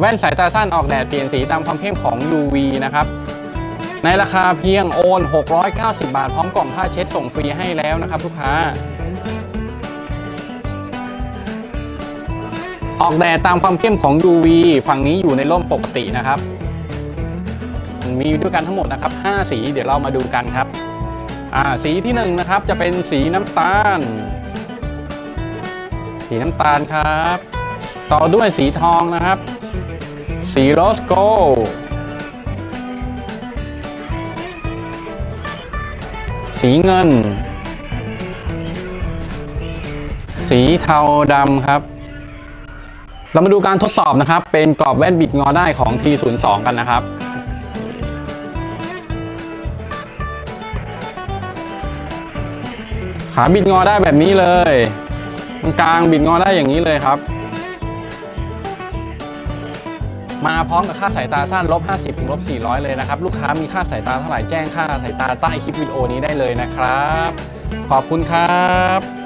แว่นสายตาสั้นออกแดดเปลี่ยนสีตามความเข้มของ UV นะครับ ในราคาเพียงโอน 690 บาท พร้อมกล่องผ้าเช็ดส่งฟรีให้แล้วนะครับลูกค้า ออกแดดตามความเข้มของ UV ฝั่งนี้อยู่ในร่มปกตินะครับมีด้วยกันทั้งหมดนะครับ 5 สีเดี๋ยวเรามาดูกันครับ สีที่1นงนะครับจะเป็นสีน้ำตาล สีน้ำตาลครับ ต่อด้วยสีทองนะครับ สีโรสโกลสีเงิน สีเทาดำครับ เรามาดูการทดสอบนะครับ เป็นกรอบแว่นบิดงอได้ของ T02 กันนะครับขาบิดงอได้แบบนี้เลย ตรงกลางบิดงอได้อย่างนี้เลยครับ มาพร้อมกับค่าสายตาสั้นลบ50ถึงลบ400 เลยนะครับ ลูกค้ามีค่าสายตาเท่าไหร่แจ้งค่าสายตาใต้คลิปวิดีโอนี้ได้เลยนะครับ ขอบคุณครับ